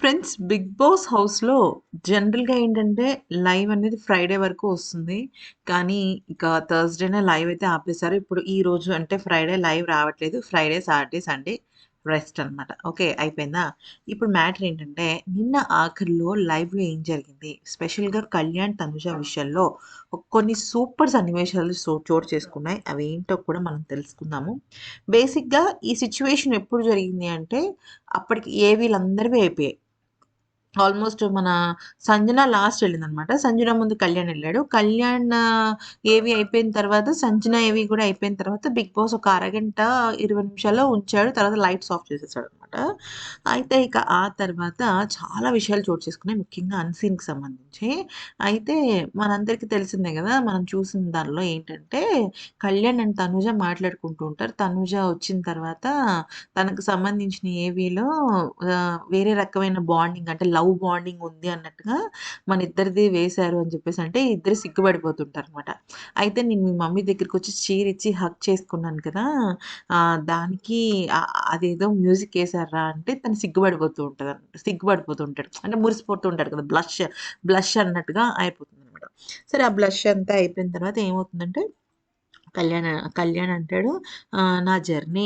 Friends 'big boss' హౌస్‌లో జనరల్‌గా ఏంటంటే లైవ్ అనేది ఫ్రైడే వరకు వస్తుంది. కానీ ఇక థర్స్‌డేనే లైవ్ అయితే ఆపేసారు. ఇప్పుడు ఈరోజు అంటే ఫ్రైడే లైవ్ రావట్లేదు. ఫ్రైడే, సాటర్డే, సండే రెస్ట్ అనమాట. ఓకే. అయిపోయిందా? ఇప్పుడు మ్యాటర్ ఏంటంటే నిన్న ఆఖరిలో లైవ్‌లో ఏం జరిగింది? స్పెషల్‌గా కళ్యాణ్, తనుజ విషయంలో కొన్ని సూపర్ సన్నివేశాలు చో చోటు చేసుకున్నాయి. అవి ఏంటో కూడా మనం తెలుసుకుందాము. బేసిక్‌గా ఈ సిచ్యువేషన్ ఎప్పుడు జరిగింది అంటే అప్పటికి ఏవీలందరివి అయిపోయాయి. ఆల్మోస్ట్ మన సంజన లాస్ట్ వెళ్ళిందనమాట. సంజన ముందు కళ్యాణ్ వెళ్ళాడు కళ్యాణ్ ఏవి అయిపోయిన తర్వాత సంజన ఏవి కూడా అయిపోయిన తర్వాత బిగ్ బాస్ ఒక అరగంట, 20 నిమిషాల్లో ఉంచాడు. తర్వాత లైట్స్ ఆఫ్ చేసేసాడనమాట. అయితే ఇక ఆ తర్వాత చాలా విషయాలు చోటు చేసుకున్నాయి. ముఖ్యంగా అన్‌సీన్‌కి సంబంధించి. అయితే మనందరికీ తెలిసిందే కదా మనం చూసిన దానిలో ఏంటంటే కళ్యాణ్ అండ్ తనుజ మాట్లాడుకుంటూ ఉంటారు. తనుజ వచ్చిన తర్వాత తనకు సంబంధించిన ఏవీలో వేరే రకమైన బాండింగ్ అంటే లవ్ బాండింగ్ ఉంది అన్నట్టుగా మన ఇద్దరిది వేశారు అని చెప్పేసి అంటే ఇద్దరు సిగ్గుపడిపోతుంటారు అనమాట అయితే నేను మీ మమ్మీ దగ్గరికి వచ్చి చీర ఇచ్చి హక్ చేసుకున్నాను కదా! దానికి అదేదో మ్యూజిక్ వేసారా అంటే తను సిగ్గుపడిపోతూ ఉంటుంది సిగ్గుపడిపోతూ ఉంటాడు. అంటే మురిసిపోతూ ఉంటాడు కదా! బ్లష్, బ్లష్ అన్నట్టుగా అయిపోతుందనమాట. సరే ఆ బ్లష్ అంతా అయిపోయిన తర్వాత ఏమవుతుందంటే కళ్యాణ్ కళ్యాణ్ అంటాడు నా జర్నీ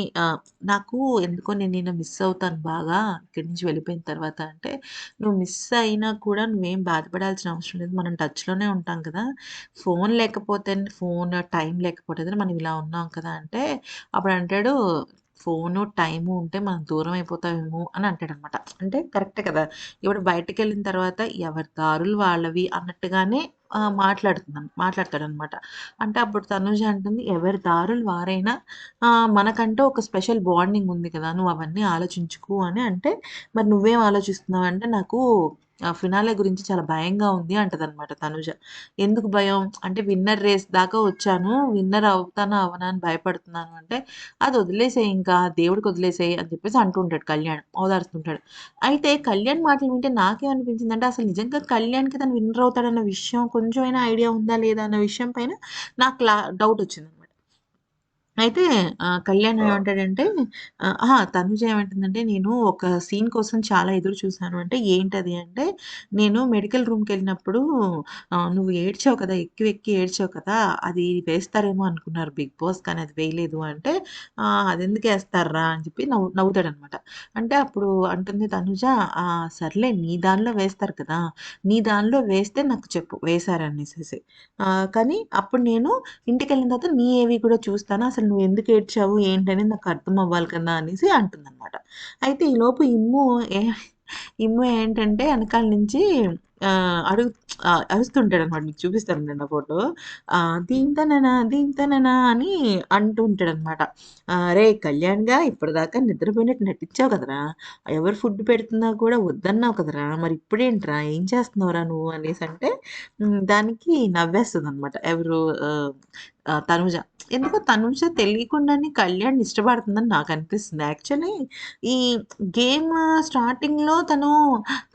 నాకు ఎందుకో నేను నిన్ను మిస్ అవుతాను బాగా ఇక్కడి నుంచి వెళ్ళిపోయిన తర్వాత అంటే, "నువ్వు మిస్ అయినా కూడా నువ్వేం బాధపడాల్సిన అవసరం లేదు. మనం టచ్‌లోనే ఉంటాం కదా! ఫోన్ లేకపోతే ఫోన్ టైం లేకపోతే మనం ఇలా ఉన్నాం కదా!" అంటే అప్పుడు అంటాడు, "ఫోను, టైము ఉంటే మనం దూరం అయిపోతామేమో" అని అంటాడనమాట. అంటే కరెక్టే కదా! ఇప్పుడు బయటికెళ్ళిన తర్వాత ఎవరి దారులు వాళ్ళవి అన్నట్టుగానే మాట్లాడుతున్నాను మాట్లాడుతున్నాం మాట్లాడతాడనమాట. అంటే అప్పుడు తనుజ అంటుంది, "ఎవరి దారులు వారైనా మనకంటే ఒక స్పెషల్ బాండింగ్ ఉంది కదా! నువ్వు అవన్నీ ఆలోచించుకో అని అంటే, "మరి నువ్వేం ఆలోచిస్తున్నావు?" అంటే, "నాకు ఆ ఫినాలే గురించి చాలా భయంగా ఉంది" అంటదనమాట తనుజ. ఎందుకు భయం? అంటే విన్నర్ రేస్ దాకా వచ్చాను. విన్నర్ అవుతానా, అవనా అని భయపడుతున్నాను అంటే, "అది వదిలేసే ఇంకా దేవుడికి వదిలేసేయి" అని చెప్పేసి అంటుంటాడు కళ్యాణ్. ఓదారుస్తుంటాడు. అయితే కళ్యాణ్ మాటలు వింటే నాకేమనిపించిందంటే అసలు నిజంగా కళ్యాణ్‌కి తను విన్నర్ అవుతాడన్న విషయం కొంచెమైనా ఐడియా ఉందా? లేదా? అన్న విషయం పైన నాకు డౌట్ వచ్చిందనమాట. అయితే ఆహ్, కళ్యాణ్ ఏమంటాడంటే ఆహ్, అహా! తనుజ ఏమంటుందంటే, "నేను ఒక సీన్ కోసం చాలా ఎదురు చూసాను" అంటే, "ఏంటది?" అంటే, "నేను మెడికల్ రూమ్‌కెళ్ళినప్పుడు ఆహ్, నువ్వు ఏడ్చావు కదా! ఎక్కి వెక్కి ఏడ్చావు కదా! అది వేస్తారేమో అనుకున్నారు బిగ్ బాస్ కానీ అది వేయలేదు" అంటే, "ఆహ్, అదెందుకేస్తార్రా" అని చెప్పి నవ్వు నవ్వుతాడనమాట. అంటే అప్పుడు అంటుంది తనుజ, "ఆ! సర్లే నీ దానిలో వేస్తారు కదా! నీ దానిలో వేస్తే నాకు చెప్పు వేశారనేసేసి. ఆహ్, కానీ అప్పుడు నేను ఇంటికెళ్ళిన తర్వాత నీ ఏవి కూడా చూస్తాను. అసలు నువ్వు ఎందుకు ఏడ్చావు? ఏంటనేది నాకు అర్థం అవ్వాలి కదా!" అనేసి అంటుందన్నమాట అయితే ఈలోపు ఇమ్ము ఏ ఇమ్ము ఏంటంటే వెనకాల నుంచి అడుగు ఆహ్, అరుస్తుంటాడనమాట. మీకు చూపిస్తాను ఉండండి ఆ ఫోటో. ఆహ్, దీంతననా దీంతననా అని అంటూ ఉంటాడనమాట. ఆహ్, "అరేయ్ కళ్యాణ్‌గా ఇప్పటిదాకా నిద్రపోయినట్టు నటించావు కదరా! ఎవరు ఫుడ్ పెడుతున్నా కూడా వద్దన్నావు కదరా! మరి ఇప్పుడేంట్రా? ఏం చేస్తున్నావురా నువ్వు?" అనేసి అంటే దానికి నవ్వేస్తదనమాట. ఎవరు తనుజ. ఎందుకో తనుజ తెలియకుండానే కళ్యాణ్ ఇష్టపడుతుందని నాకు అనిపిస్తుంది యాక్చువల్లీ ఈ గేమ్ స్టార్టింగ్‌లో తను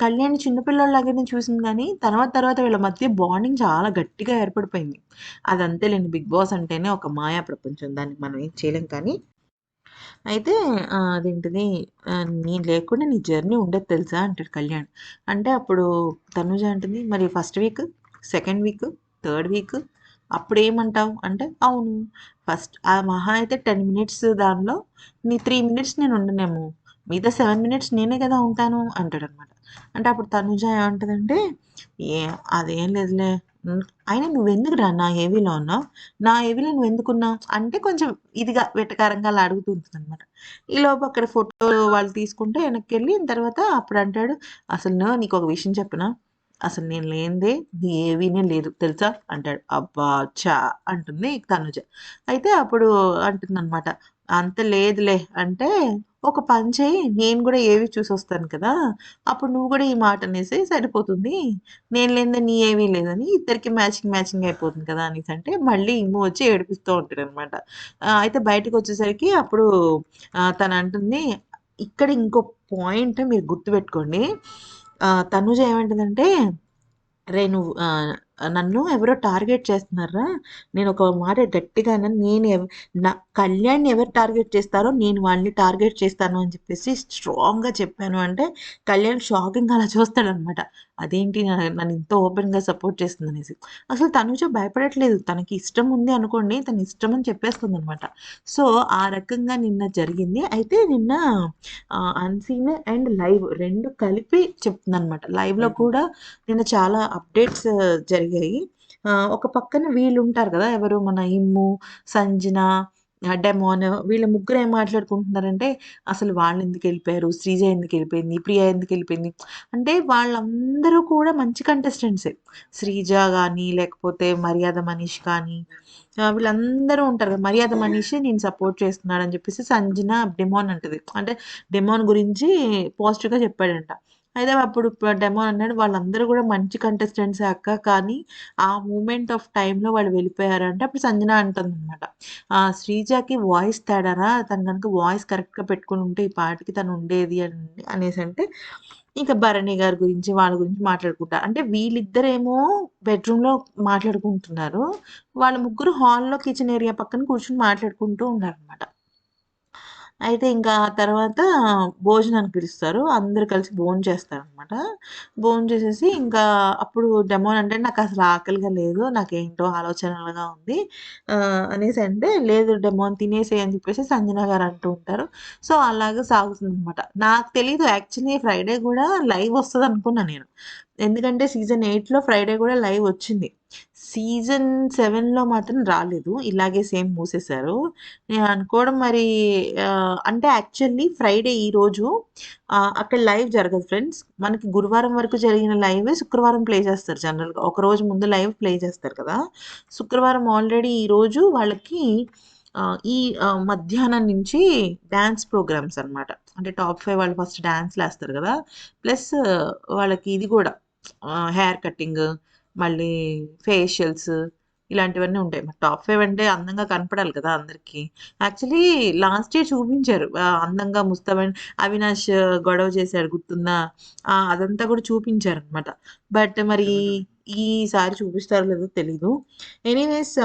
కళ్యాణ్ చిన్నపిల్లలాగానే చూసిన చూసింది కానీ తర్వాత తర్వాత వీళ్ళ మధ్య బాండింగ్ చాలా గట్టిగా ఏర్పడిపోయింది. అదంతేలెండి బిగ్ బాస్ అంటేనే ఒక మాయా ప్రపంచం. దాన్ని మనం ఏం చేయలేం కానీ అయితే అదేంటిది "నేను లేకుండా నీ జర్నీ ఉండేది తెలుసా?" అంటాడు కళ్యాణ్. అంటే అప్పుడు తనుజ అంటుంది, "మరి first week, second week, third week అప్పుడు ఏమంటావు అంటే, "అవును. ఫస్ట్ ఆ మహా అయితే 10 మినిట్స్ దానిలో నీ త్రీ మినిట్స్ నేను ఉండనేమో. మిగతా సెవెన్ మినిట్స్ నేనే కదా ఉంటాను" అంటాడనమాట. అంటే అప్పుడు తనుజ ఏమంటుందంటే "ఏ అదేం లేదులే. హ్మ్. అయినా నువ్వెందుకురా నా ఏవీలో ఉన్నావు? నా ఏవీలో నువ్వెందుకున్నావు?" అంటే కొంచెం ఇదిగా వెటకారంగా అలా అడుగుతూ ఉంటదనమాట. ఈలోపు అక్కడ ఫోటో వాళ్ళు తీసుకుంటే వెనక్కి వెళ్ళిన తర్వాత అప్పుడు అంటాడు "అసలు నీకు ఒక విషయం చెప్పనా? అసలు నేను లేనిదే నీ ఏవీనే లేదు తెలుసా?" అంటాడు. అబ్బా! చా అంటుంది తనుజ. అయితే అప్పుడు అంటుందనమాట, "అంత లేదులే" అంటే, "ఒక పని చేయి నేను కూడా ఏవి చూసొస్తాను కదా! అప్పుడు నువ్వు కూడా ఈ మాట అనేసి సరిపోతుంది. నేను లేదా నీ ఏవీ లేదని ఇద్దరికి మ్యాచింగ్ మ్యాచింగ్ అయిపోతుంది కదా!" అనేసి అంటే మళ్ళీ ఇమ్ము వచ్చి ఏడిపిస్తూ ఉంటాడనమాట. అనమాట అయితే బయటకొచ్చేసరికి అప్పుడు తను తనంటుంది ఇక్కడ ఇంకో పాయింట్ మీరు గుర్తుపెట్టుకోండి. తనుజ ఏమంటదంటే, రే నువ్వు నన్ను ఎవరో టార్గెట్ చేస్తున్నారా నేను ఒక మాట గట్టిగా నేను నా కళ్యాణ్‌ని ఎవరు టార్గెట్ చేస్తారో నేను వాళ్ళని టార్గెట్ చేస్తాను అని చెప్పేసి స్ట్రాంగ్‌గా చెప్పాను అంటే కళ్యాణ్ షాకింగ్‌గా అలా చూస్తాడనమాట. అదేంటి నన్ను ఇంత ఓపెన్‌గా సపోర్ట్ చేస్తుందనేసి. అసలు తనుజ భయపడట్లేదు. తనకి ఇష్టం ఉంది అనుకోండి తన ఇష్టం అని చెప్పేస్తుందనమాట. సో, ఆ రకంగా నిన్న జరిగింది. అయితే నిన్న అన్‌సీన్ అండ్ లైవ్ 2 కలిపి చెప్తుందనమాట. లైవ్‌లో హుహు. కూడా నిన్న చాలా అప్డేట్స్ జరిగాయి. ఆహ్, ఒక పక్కన వీళ్ళు ఉంటారు కదా! ఎవరు మన ఇమ్ము, సంజన, డెమోన్ వీళ్ళ ముగ్గురు ఏం మాట్లాడుకుంటున్నారంటే, అసలు వాళ్ళు ఎందుకు వెళ్ళిపోయారు శ్రీజ ఎందుకు వెళ్ళిపోయింది ప్రియ ఎందుకెళ్ళిపోయింది? అంటే వాళ్ళందరూ కూడా మంచి కంటెస్టెంట్సే. శ్రీజ కానీ లేకపోతే మర్యాద మనీష్ కానీ, వీళ్ళందరూ ఉంటారు కదా! మర్యాద మనీషే నేను సపోర్ట్ చేస్తున్నాడని చెప్పేసి సంజన డెమోన్ అంటది. అంటే డెమోన్ గురించి పాజిటివ్‌గా చెప్పాడంట. అయితే అప్పుడు డెమో అన్నాడు, "వాళ్ళందరూ కూడా మంచి కంటెస్టెంట్స్ అక్క. కానీ ఆ మూమెంట్ ఆఫ్ టైంలో వాళ్ళు వెళ్ళిపోయారు" అంటే అప్పుడు సంజన అంటుందనమాట. ఆహ్, "శ్రీజకి వాయిస్ తేడారా? తను కనుక వాయిస్ కరెక్ట్‌గా పెట్టుకొనుంటే ఈ పాటకి తను ఉండేది" అని అనేసి అంటే ఇంకా భరణి గారి గురించి వాళ్ళ గురించి మాట్లాడుకుంటా. అంటే వీళ్ళిద్దరేమో బెడ్‌రూమ్‌లో మాట్లాడుకుంటున్నారు. వాళ్ళ ముగ్గురు హాల్‌లో కిచెన్ ఏరియా పక్కన కూర్చొని మాట్లాడుకుంటూ ఉన్నారనమాట. అయితే ఇంకా ఆ తర్వాత భోజనానికి పిలుస్తారు. అందరూ కలిసి భోంచేస్తారనమాట. భోంచేసేసి ఇంకా అప్పుడు డెమోన్ అంటే నాకు అసలు ఆకలిగా లేదు. నాకేంటో ఆలోచనలుగా ఉంది. అనేసి అంటే, "లేదు డెమోన్ తినేసి అని చెప్పేసి సంజన గారు అంటూ ఉంటారు. సో, అలాగా సాగుతుందనమాట. నాకు తెలియదు యాక్చువల్లీ ఫ్రైడే కూడా లైవ్ వస్తుంది అనుకున్నాను నేను. ఎందుకంటే సీజన్ ఎయిట్లో ఫ్రైడే కూడా లైవ్ వచ్చింది. సీజన్ సెవెన్లో మాత్రం రాలేదు. ఇలాగే సేమ్ మూసేశారు. నేను అనుకోవడం మరి ఆహ్, అంటే యాక్చువల్లీ ఫ్రైడే ఈరోజు ఆహ్, అక్కడ లైవ్ జరగదు ఫ్రెండ్స్. మనకి గురువారం వరకు జరిగిన లైవే శుక్రవారం ప్లే చేస్తారు జనరల్‌గా. ఒకరోజు ముందు లైవ్ ప్లే చేస్తారు కదా! శుక్రవారం ఆల్రెడీ ఈరోజు వాళ్ళకి ఆహ్, ఈ ఆహ్, మధ్యాహ్నం నుంచి డాన్స్ ప్రోగ్రామ్స్ అనమాట. అంటే టాప్ 5 వాళ్ళు ఫస్ట్ డాన్స్‌లేస్తారు కదా ప్లస్ వాళ్ళకి ఇది గూడా ఆహ్, హెయిర్ కటింగ్, మళ్ళీ ఫేషియల్స్ ఇలాంటివన్నీ ఉంటాయి. టాప్ 5 అంటే అందంగా కనపడాలి కదా అందరికి. యాక్చువల్లీ లాస్ట్ ఇయర్ చూపించారు. అందంగా ముస్తాబైన అవినాష్ గొడవ చేశాడు గుర్తుందా? ఆ! అదంతా కూడా చూపించారనమాట. బట్ మరి. ఈసారి చూపిస్తారో లేదో తెలీదు. ఎనీవేస్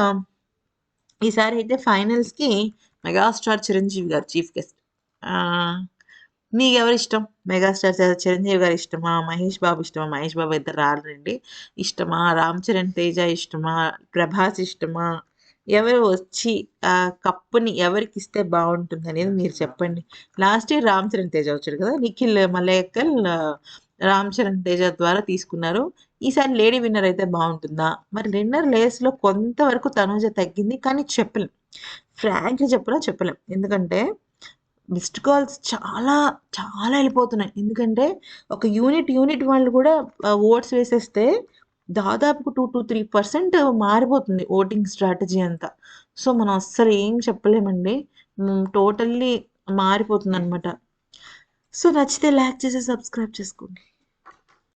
ఈసారి అయితే ఫైనల్స్‌కి మెగాస్టార్ చిరంజీవి గారు చీఫ్ గెస్ట్. ఆహ్, మీకెవరిష్టం? మెగాస్టార్ చిరంజీవి గారు ఇష్టమా? మహేష్ బాబు ఇష్టమా? మహేష్ బాబు అయితే రాలండి ఇష్టమా? రామ్ చరణ్ తేజ ఇష్టమా? ప్రభాస్ ఇష్టమా? ఎవరు వచ్చి ఆ కప్పుని ఎవరికి ఇస్తే బాగుంటుంది అనేది మీరు చెప్పండి. లాస్ట్ ఇయర్ రామ్ చరణ్ తేజ వచ్చాడు కదా! నిఖిల్ మలయక్కల్ రామ్ చరణ్ తేజ ద్వారా తీసుకున్నారు. ఈసారి లేడీ విన్నర్ అయితే బాగుంటుందా మరి విన్నర్ లేస్లో కొంతవరకు తనూజ తగ్గింది. కానీ చెప్పలేం. ఫ్రాంక్లీ చెప్పడం చెప్పలేం. ఎందుకంటే మిస్డ్ కాల్స్ చాలా, చాలా వెళ్ళిపోతున్నాయి ఎందుకంటే ఒక యూనిట్, యూనిట్ వాళ్ళు కూడా ఓట్స్ వేసేస్తే దాదాపు టూ టు త్రీ పర్సెంట్ మారిపోతుంది ఓటింగ్ స్ట్రాటజీ అంతా. సో, మనం అస్సలు ఏం చెప్పలేమండి. టోటల్లీ టోటల్లీ మారిపోతుందనమాట. సో, నచ్చితే లైక్ చేసి సబ్స్క్రైబ్ చేసుకోండి.